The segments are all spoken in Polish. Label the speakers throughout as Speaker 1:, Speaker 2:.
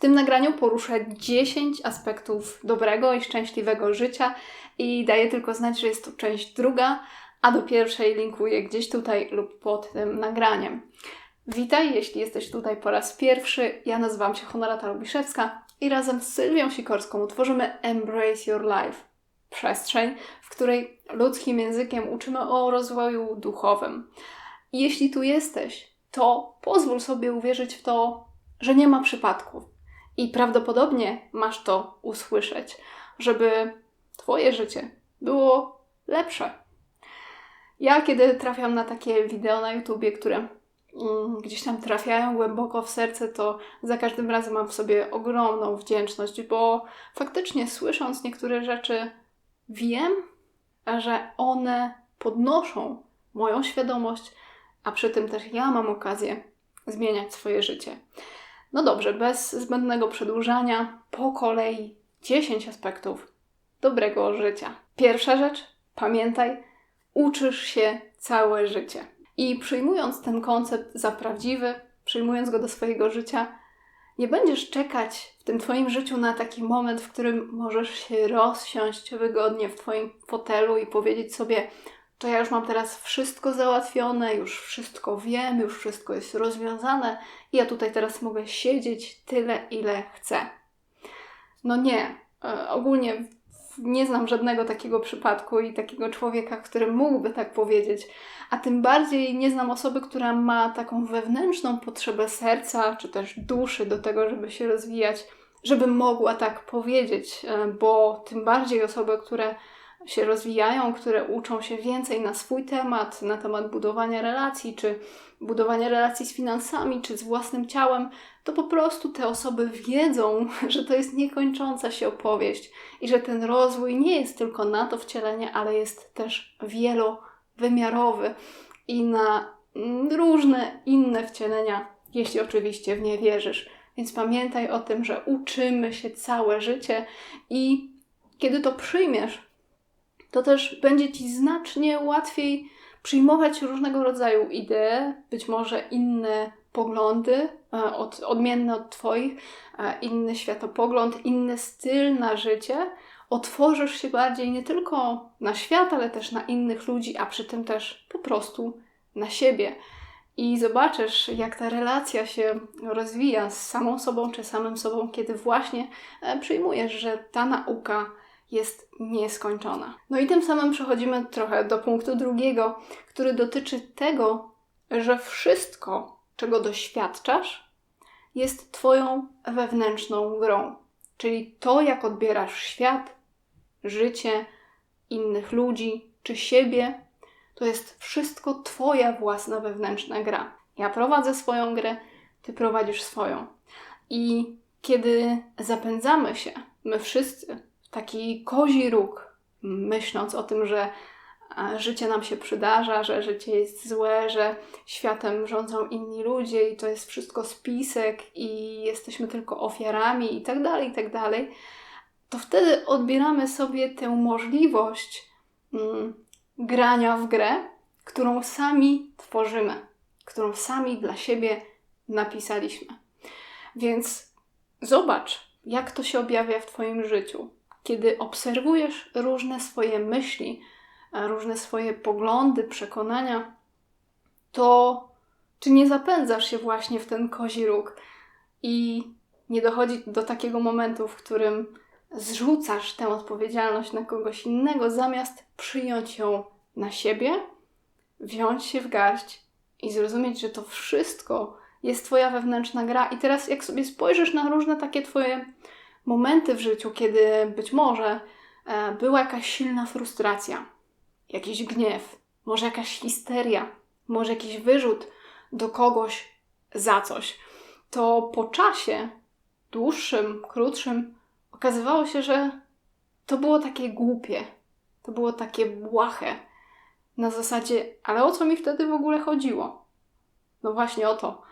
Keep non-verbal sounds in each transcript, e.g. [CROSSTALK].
Speaker 1: tym nagraniu poruszę 10 aspektów dobrego i szczęśliwego życia i daję tylko znać, że jest to część druga, a do pierwszej linkuję gdzieś tutaj lub pod tym nagraniem. Witaj, jeśli jesteś tutaj po raz pierwszy. Ja nazywam się Honorata Lubiszewska i razem z Sylwią Sikorską utworzymy Embrace Your Life. Przestrzeń, w której ludzkim językiem uczymy o rozwoju duchowym. Jeśli tu jesteś, to pozwól sobie uwierzyć w to, że nie ma przypadków. I prawdopodobnie masz to usłyszeć, żeby Twoje życie było lepsze. Ja, kiedy trafiam na takie wideo na YouTubie, które mm, gdzieś tam trafiają głęboko w serce, to za każdym razem mam w sobie ogromną wdzięczność, bo faktycznie słysząc niektóre rzeczy, wiem, że one podnoszą moją świadomość, a przy tym też ja mam okazję zmieniać swoje życie. No dobrze, bez zbędnego przedłużania, po kolei 10 aspektów dobrego życia. Pierwsza rzecz, pamiętaj, uczysz się całe życie. I przyjmując ten koncept za prawdziwy, przyjmując go do swojego życia, nie będziesz czekać w tym Twoim życiu na taki moment, w którym możesz się rozsiąść wygodnie w Twoim fotelu i powiedzieć sobie: To ja już mam teraz wszystko załatwione, już wszystko wiem, już wszystko jest rozwiązane, i ja tutaj teraz mogę siedzieć tyle, ile chcę. No nie. E, ogólnie nie znam żadnego takiego przypadku i takiego człowieka, który mógłby tak powiedzieć, a tym bardziej nie znam osoby, która ma taką wewnętrzną potrzebę serca czy też duszy do tego, żeby się rozwijać, żeby mogła tak powiedzieć, e, bo tym bardziej osoby, które się rozwijają, które uczą się więcej na swój temat, na temat budowania relacji, czy budowania relacji z finansami, czy z własnym ciałem, to po prostu te osoby wiedzą, [LAUGHS] że to jest niekończąca się opowieść i że ten rozwój nie jest tylko na to wcielenie, ale jest też wielowymiarowy i na różne inne wcielenia, jeśli oczywiście w nie wierzysz. Więc pamiętaj o tym, że uczymy się całe życie i kiedy to przyjmiesz, to też będzie ci znacznie łatwiej przyjmować różnego rodzaju idee, być może inne poglądy, e, od, odmienne od Twoich, e, inny światopogląd, inny styl na życie. Otworzysz się bardziej nie tylko na świat, ale też na innych ludzi, a przy tym też po prostu na siebie. I zobaczysz, jak ta relacja się rozwija z samą sobą czy samym sobą, kiedy właśnie e, przyjmujesz, że ta nauka jest nieskończona. No i tym samym przechodzimy trochę do punktu drugiego, który dotyczy tego, że wszystko, czego doświadczasz, jest Twoją wewnętrzną grą. Czyli to, jak odbierasz świat, życie, innych ludzi czy siebie, to jest wszystko Twoja własna wewnętrzna gra. Ja prowadzę swoją grę, Ty prowadzisz swoją. I kiedy zapędzamy się, my wszyscy, taki kozi róg, myśląc o tym, że życie nam się przydarza, że życie jest złe, że światem rządzą inni ludzie i to jest wszystko spisek i jesteśmy tylko ofiarami i tak dalej, i tak dalej, to wtedy odbieramy sobie tę możliwość mm, grania w grę, którą sami tworzymy, którą sami dla siebie napisaliśmy. Więc zobacz, jak to się objawia w Twoim życiu kiedy obserwujesz różne swoje myśli, różne swoje poglądy, przekonania, to czy nie zapędzasz się właśnie w ten kozi róg i nie dochodzi do takiego momentu, w którym zrzucasz tę odpowiedzialność na kogoś innego, zamiast przyjąć ją na siebie, wziąć się w garść i zrozumieć, że to wszystko jest Twoja wewnętrzna gra. I teraz, jak sobie spojrzysz na różne takie Twoje momenty w życiu, kiedy być może e, była jakaś silna frustracja, jakiś gniew, może jakaś histeria, może jakiś wyrzut do kogoś za coś, to po czasie dłuższym, krótszym okazywało się, że to było takie głupie, to było takie błahe. Na zasadzie, ale o co mi wtedy w ogóle chodziło? No właśnie o to,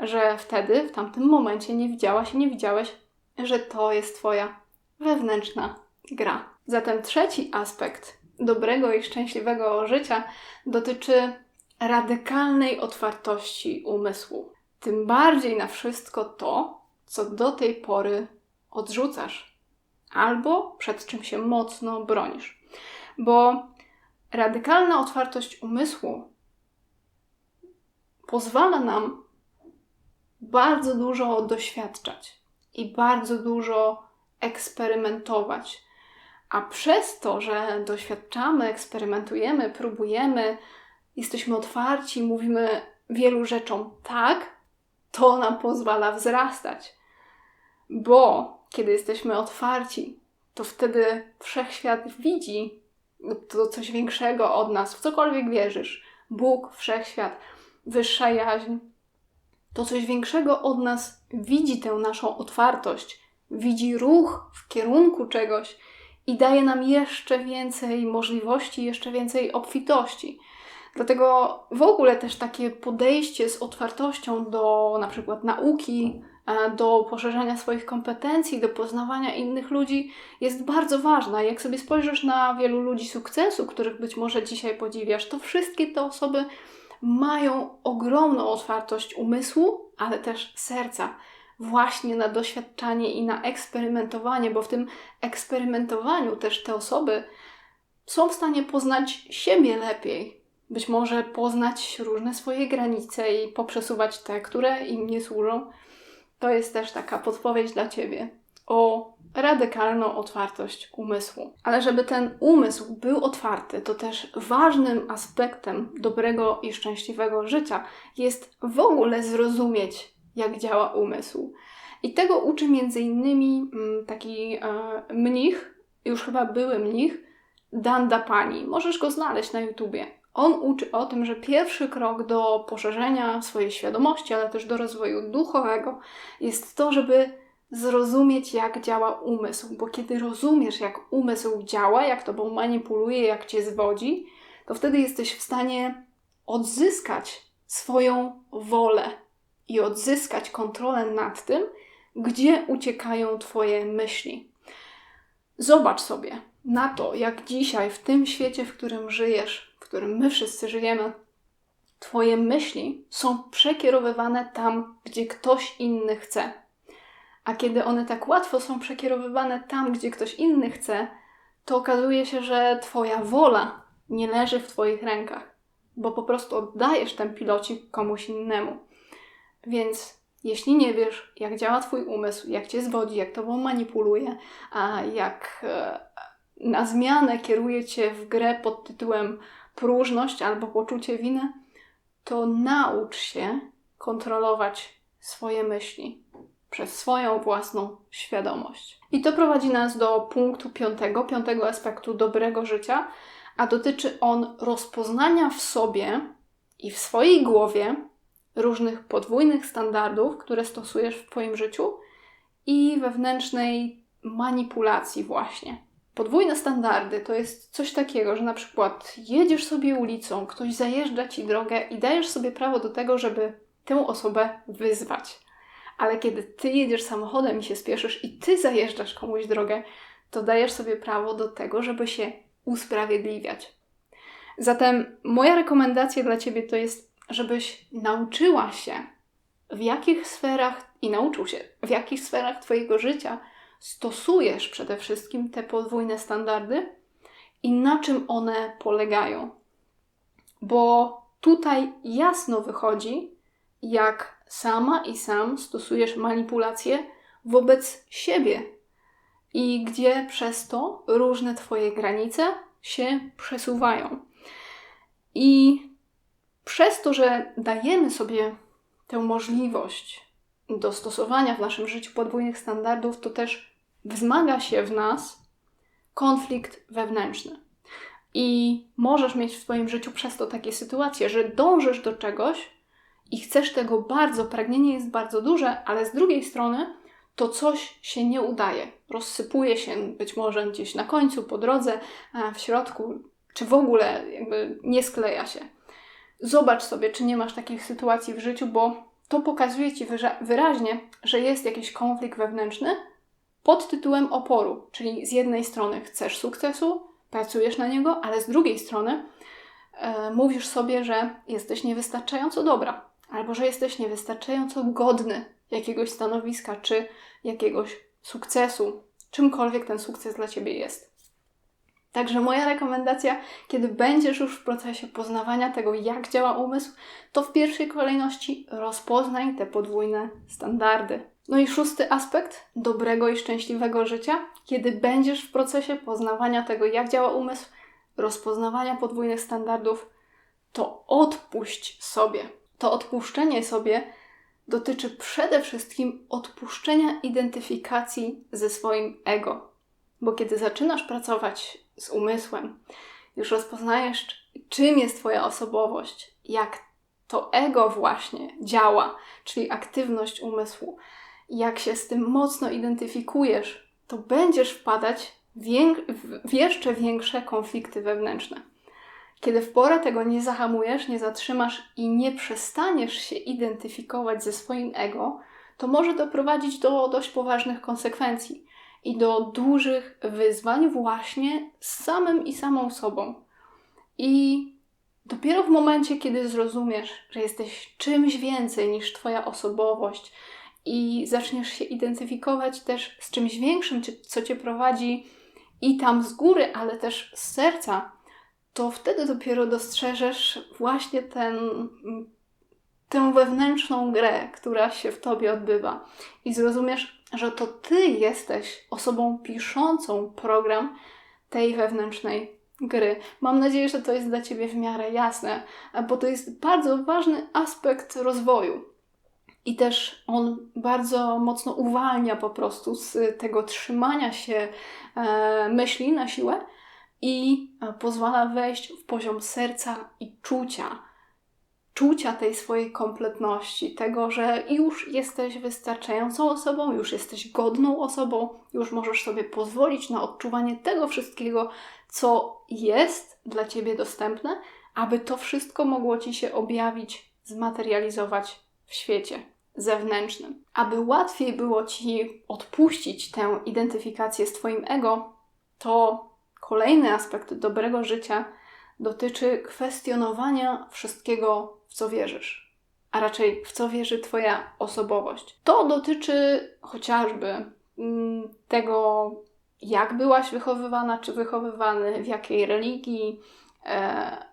Speaker 1: że wtedy, w tamtym momencie nie widziałaś i nie widziałeś, że to jest Twoja wewnętrzna gra. Zatem trzeci aspekt dobrego i szczęśliwego życia dotyczy radykalnej otwartości umysłu. Tym bardziej na wszystko to, co do tej pory odrzucasz, albo przed czym się mocno bronisz. Bo radykalna otwartość umysłu pozwala nam bardzo dużo doświadczać i bardzo dużo eksperymentować. A przez to, że doświadczamy, eksperymentujemy, próbujemy, jesteśmy otwarci, mówimy wielu rzeczom tak, to nam pozwala wzrastać. Bo kiedy jesteśmy otwarci, to wtedy wszechświat widzi to coś większego od nas, w cokolwiek wierzysz. Bóg, wszechświat, wyższa jaźń. To coś większego od nas widzi tę naszą otwartość, widzi ruch w kierunku czegoś i daje nam jeszcze więcej możliwości, jeszcze więcej obfitości. Dlatego w ogóle też takie podejście z otwartością do na przykład nauki, e, do poszerzania swoich kompetencji, do poznawania innych ludzi jest bardzo ważne. Jak sobie spojrzysz na wielu ludzi sukcesu, których być może dzisiaj podziwiasz, to wszystkie te osoby mają ogromną otwartość umysłu, ale też serca. Właśnie na doświadczanie i na eksperymentowanie, bo w tym eksperymentowaniu też te osoby są w stanie poznać siebie lepiej, być może poznać różne swoje granice i poprzesuwać te, które im nie służą. To jest też taka podpowiedź dla Ciebie. O radykalną otwartość umysłu. Ale żeby ten umysł był otwarty, to też ważnym aspektem dobrego i szczęśliwego życia jest w ogóle zrozumieć, jak działa umysł. I tego uczy między innymi mm, taki e, mnich, już chyba były mnich, Danda Pani. Możesz go znaleźć na YouTubie. On uczy o tym, że pierwszy krok do poszerzenia swojej świadomości, ale też do rozwoju duchowego jest to, żeby zrozumieć, jak działa umysł. Bo kiedy rozumiesz, jak umysł działa, jak tobą manipuluje, jak cię zwodzi, to wtedy jesteś w stanie odzyskać swoją wolę i odzyskać kontrolę nad tym, gdzie uciekają Twoje myśli. Zobacz sobie na to, jak dzisiaj, w tym świecie, w którym żyjesz, w którym my wszyscy żyjemy, Twoje myśli są przekierowywane tam, gdzie ktoś inny chce. A kiedy one tak łatwo są przekierowywane tam, gdzie ktoś inny chce, to okazuje się, że Twoja wola nie leży w Twoich rękach, bo po prostu oddajesz ten pilocik komuś innemu. Więc jeśli nie wiesz, jak działa Twój umysł, jak Cię zwodzi, jak Tobą manipuluje, a jak e, na zmianę kieruje Cię w grę pod tytułem próżność albo poczucie winy, to naucz się kontrolować swoje myśli przez swoją własną świadomość. I to prowadzi nas do punktu piątego, piątego aspektu dobrego życia, a dotyczy on rozpoznania w sobie i w swojej głowie różnych podwójnych standardów, które stosujesz w Twoim życiu i wewnętrznej manipulacji, właśnie. Podwójne standardy to jest coś takiego, że na przykład jedziesz sobie ulicą, ktoś zajeżdża ci drogę i dajesz sobie prawo do tego, żeby tę osobę wyzwać. Ale kiedy ty jedziesz samochodem i się spieszysz i ty zajeżdżasz komuś drogę, to dajesz sobie prawo do tego, żeby się usprawiedliwiać. Zatem moja rekomendacja dla ciebie to jest żebyś nauczyła się, w jakich sferach i nauczył się, w jakich sferach Twojego życia stosujesz przede wszystkim te podwójne standardy i na czym one polegają. Bo tutaj jasno wychodzi, jak sama i sam stosujesz manipulacje wobec siebie i gdzie przez to różne Twoje granice się przesuwają. I przez to, że dajemy sobie tę możliwość dostosowania w naszym życiu podwójnych standardów, to też wzmaga się w nas konflikt wewnętrzny. I możesz mieć w swoim życiu przez to takie sytuacje, że dążysz do czegoś i chcesz tego bardzo, pragnienie jest bardzo duże, ale z drugiej strony to coś się nie udaje. Rozsypuje się być może gdzieś na końcu, po drodze, w środku, czy w ogóle jakby nie skleja się. Zobacz sobie, czy nie masz takich sytuacji w życiu, bo to pokazuje ci wyraźnie, że jest jakiś konflikt wewnętrzny pod tytułem oporu. Czyli z jednej strony chcesz sukcesu, pracujesz na niego, ale z drugiej strony e, mówisz sobie, że jesteś niewystarczająco dobra, albo że jesteś niewystarczająco godny jakiegoś stanowiska czy jakiegoś sukcesu, czymkolwiek ten sukces dla ciebie jest. Także moja rekomendacja, kiedy będziesz już w procesie poznawania tego, jak działa umysł, to w pierwszej kolejności rozpoznaj te podwójne standardy. No i szósty aspekt dobrego i szczęśliwego życia, kiedy będziesz w procesie poznawania tego, jak działa umysł, rozpoznawania podwójnych standardów, to odpuść sobie. To odpuszczenie sobie dotyczy przede wszystkim odpuszczenia identyfikacji ze swoim ego. Bo kiedy zaczynasz pracować z umysłem, już rozpoznajesz, czym jest Twoja osobowość, jak to ego właśnie działa, czyli aktywność umysłu, jak się z tym mocno identyfikujesz, to będziesz wpadać w jeszcze większe konflikty wewnętrzne. Kiedy w porę tego nie zahamujesz, nie zatrzymasz i nie przestaniesz się identyfikować ze swoim ego, to może doprowadzić do dość poważnych konsekwencji i do dużych wyzwań właśnie z samym i samą sobą. I dopiero w momencie, kiedy zrozumiesz, że jesteś czymś więcej niż Twoja osobowość i zaczniesz się identyfikować też z czymś większym, co Cię prowadzi i tam z góry, ale też z serca, to wtedy dopiero dostrzeżesz właśnie ten, tę wewnętrzną grę, która się w tobie odbywa. I zrozumiesz, że to ty jesteś osobą piszącą program tej wewnętrznej gry. Mam nadzieję, że to jest dla ciebie w miarę jasne, bo to jest bardzo ważny aspekt rozwoju. I też on bardzo mocno uwalnia po prostu z tego trzymania się e, myśli na siłę i e, pozwala wejść w poziom serca i czucia. Czucia tej swojej kompletności, tego, że już jesteś wystarczającą osobą, już jesteś godną osobą, już możesz sobie pozwolić na odczuwanie tego wszystkiego, co jest dla ciebie dostępne, aby to wszystko mogło ci się objawić, zmaterializować w świecie zewnętrznym. Aby łatwiej było ci odpuścić tę identyfikację z Twoim ego, to Kolejny aspekt dobrego życia dotyczy kwestionowania wszystkiego, w co wierzysz, a raczej w co wierzy Twoja osobowość. To dotyczy chociażby mm, tego, jak byłaś wychowywana czy wychowywany, w jakiej religii, e,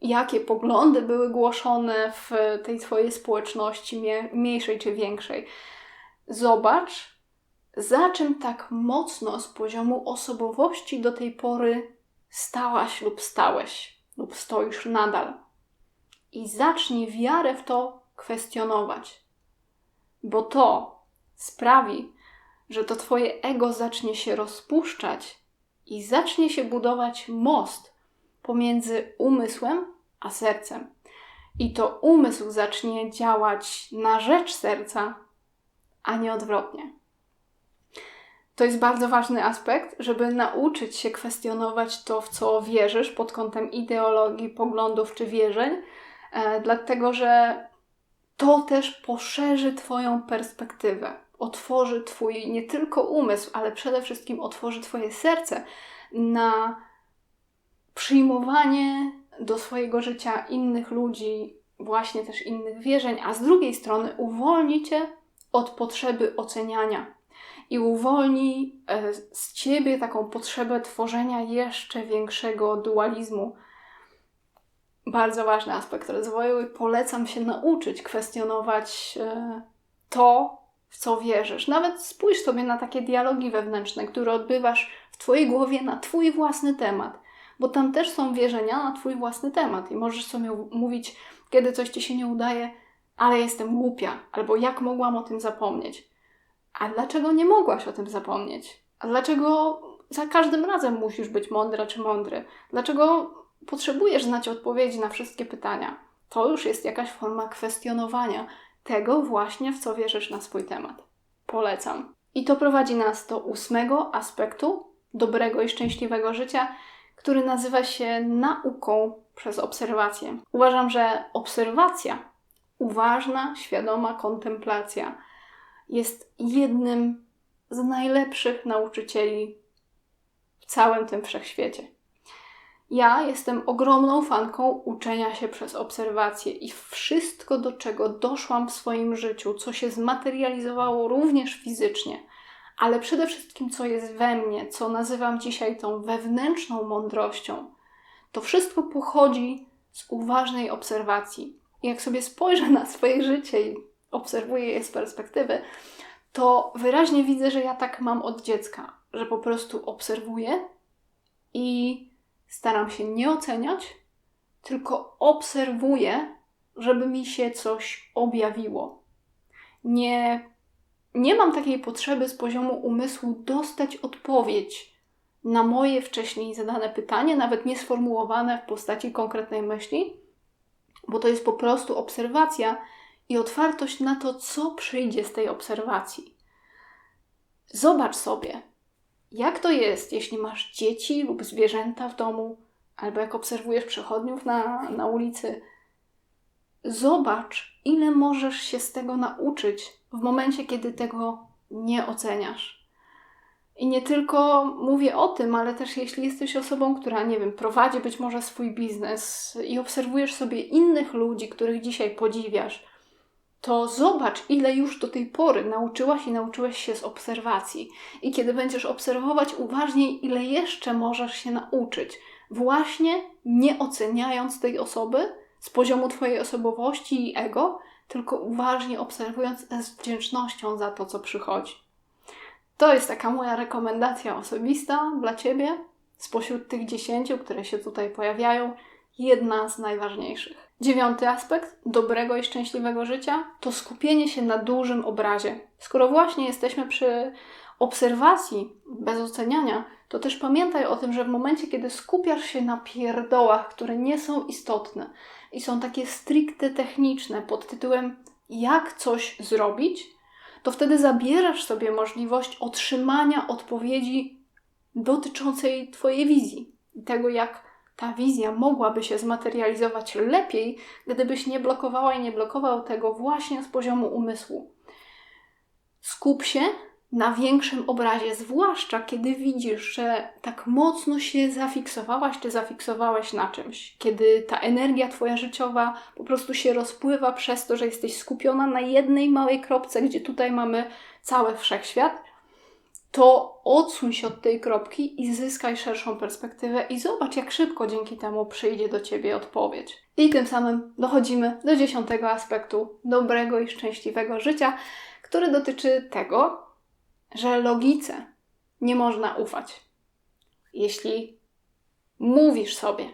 Speaker 1: jakie poglądy były głoszone w tej Twojej społeczności, mniejszej czy większej. Zobacz, za czym tak mocno z poziomu osobowości do tej pory stałaś lub stałeś, lub stoisz nadal. I zacznij wiarę w to kwestionować, bo to sprawi, że to Twoje ego zacznie się rozpuszczać i zacznie się budować most pomiędzy umysłem a sercem. I to umysł zacznie działać na rzecz serca, a nie odwrotnie. To jest bardzo ważny aspekt, żeby nauczyć się kwestionować to, w co wierzysz pod kątem ideologii, poglądów czy wierzeń, e, dlatego że to też poszerzy Twoją perspektywę, otworzy Twój nie tylko umysł, ale przede wszystkim otworzy Twoje serce na przyjmowanie do swojego życia innych ludzi, właśnie też innych wierzeń, a z drugiej strony uwolni Cię od potrzeby oceniania i uwolni e, z ciebie taką potrzebę tworzenia jeszcze większego dualizmu. Bardzo ważny aspekt rozwoju i polecam się nauczyć kwestionować e, to, w co wierzysz. Nawet spójrz sobie na takie dialogi wewnętrzne, które odbywasz w Twojej głowie na Twój własny temat, bo tam też są wierzenia na Twój własny temat i możesz sobie mówić, kiedy coś Ci się nie udaje, ale jestem głupia, albo jak mogłam o tym zapomnieć. A dlaczego nie mogłaś o tym zapomnieć? A dlaczego za każdym razem musisz być mądra czy mądry? Dlaczego potrzebujesz znać odpowiedzi na wszystkie pytania? To już jest jakaś forma kwestionowania tego właśnie, w co wierzysz na swój temat. Polecam. I to prowadzi nas do ósmego aspektu dobrego i szczęśliwego życia, który nazywa się nauką przez obserwację. Uważam, że obserwacja, uważna, świadoma kontemplacja jest jednym z najlepszych nauczycieli w całym tym wszechświecie. Ja jestem ogromną fanką uczenia się przez obserwacje i wszystko, do czego doszłam w swoim życiu, co się zmaterializowało również fizycznie, ale przede wszystkim co jest we mnie, co nazywam dzisiaj tą wewnętrzną mądrością, to wszystko pochodzi z uważnej obserwacji. I jak sobie spojrzę na swoje życie i obserwuję je z perspektywy, to wyraźnie widzę, że ja tak mam od dziecka, że po prostu obserwuję i staram się nie oceniać, tylko obserwuję, żeby mi się coś objawiło. Nie, nie mam takiej potrzeby z poziomu umysłu dostać odpowiedź na moje wcześniej zadane pytanie, nawet nie sformułowane w postaci konkretnej myśli, bo to jest po prostu obserwacja i otwartość na to, co przyjdzie z tej obserwacji. Zobacz sobie, jak to jest, jeśli masz dzieci lub zwierzęta w domu, albo jak obserwujesz przechodniów na, na ulicy? Zobacz, ile możesz się z tego nauczyć w momencie, kiedy tego nie oceniasz. I nie tylko mówię o tym, ale też jeśli jesteś osobą, która, nie wiem, prowadzi być może swój biznes i obserwujesz sobie innych ludzi, których dzisiaj podziwiasz, to zobacz, ile już do tej pory nauczyłaś i nauczyłeś się z obserwacji. I kiedy będziesz obserwować uważniej, ile jeszcze możesz się nauczyć, właśnie nie oceniając tej osoby z poziomu Twojej osobowości i ego, tylko uważnie obserwując z wdzięcznością za to, co przychodzi. To jest taka moja rekomendacja osobista dla Ciebie. Spośród tych dziesięciu, które się tutaj pojawiają, jedna z najważniejszych. Dziewiąty aspekt dobrego i szczęśliwego życia to skupienie się na dużym obrazie. Skoro właśnie jesteśmy przy obserwacji bez oceniania, to też pamiętaj o tym, że w momencie, kiedy skupiasz się na pierdołach, które nie są istotne i są takie stricte techniczne pod tytułem jak coś zrobić, to wtedy zabierasz sobie możliwość otrzymania odpowiedzi dotyczącej Twojej wizji, tego jak ta wizja mogłaby się zmaterializować lepiej, gdybyś nie blokowała i nie blokował tego właśnie z poziomu umysłu. Skup się na większym obrazie, zwłaszcza kiedy widzisz, że tak mocno się zafiksowałaś czy zafiksowałeś na czymś, kiedy ta energia Twoja życiowa po prostu się rozpływa przez to, że jesteś skupiona na jednej małej kropce, gdzie tutaj mamy cały wszechświat, to odsuń się od tej kropki i zyskaj szerszą perspektywę i zobacz, jak szybko dzięki temu przyjdzie do ciebie odpowiedź. I tym samym dochodzimy do dziesiątego aspektu dobrego i szczęśliwego życia, który dotyczy tego, że logice nie można ufać. Jeśli mówisz sobie,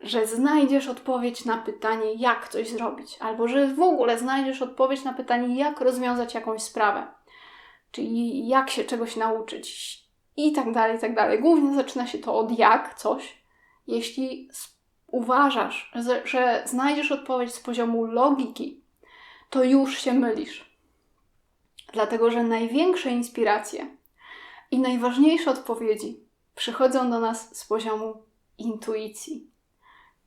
Speaker 1: że znajdziesz odpowiedź na pytanie, jak coś zrobić, albo że w ogóle znajdziesz odpowiedź na pytanie, jak rozwiązać jakąś sprawę, czyli jak się czegoś nauczyć i tak dalej, i tak dalej. Głównie zaczyna się to od jak coś. Jeśli uważasz, że, znajdziesz odpowiedź z poziomu logiki, to już się mylisz. Dlatego, że największe inspiracje i najważniejsze odpowiedzi przychodzą do nas z poziomu intuicji.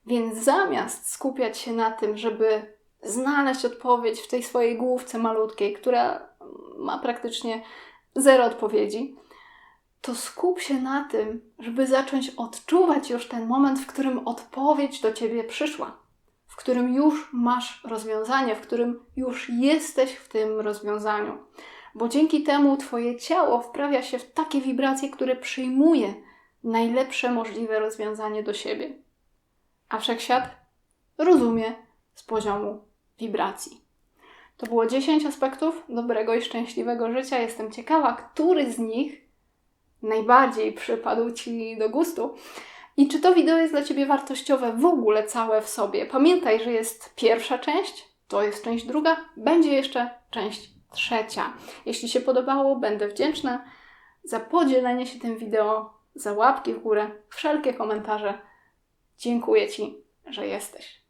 Speaker 1: Więc zamiast skupiać się na tym, żeby znaleźć odpowiedź w tej swojej główce malutkiej, która ma praktycznie zero odpowiedzi, to skup się na tym, żeby zacząć odczuwać już ten moment, w którym odpowiedź do ciebie przyszła, w którym już masz rozwiązanie, w którym już jesteś w tym rozwiązaniu. Bo dzięki temu Twoje ciało wprawia się w takie wibracje, które przyjmuje najlepsze możliwe rozwiązanie do siebie. A wszechświat rozumie z poziomu wibracji. To było 10 aspektów dobrego i szczęśliwego życia. Jestem ciekawa, który z nich najbardziej przypadł Ci do gustu. I czy to wideo jest dla Ciebie wartościowe w ogóle całe w sobie? Pamiętaj, że jest pierwsza część, to jest część druga, będzie jeszcze część trzecia. Jeśli się podobało, będę wdzięczna za podzielenie się tym wideo, za łapki w górę, wszelkie komentarze. Dziękuję Ci, że jesteś.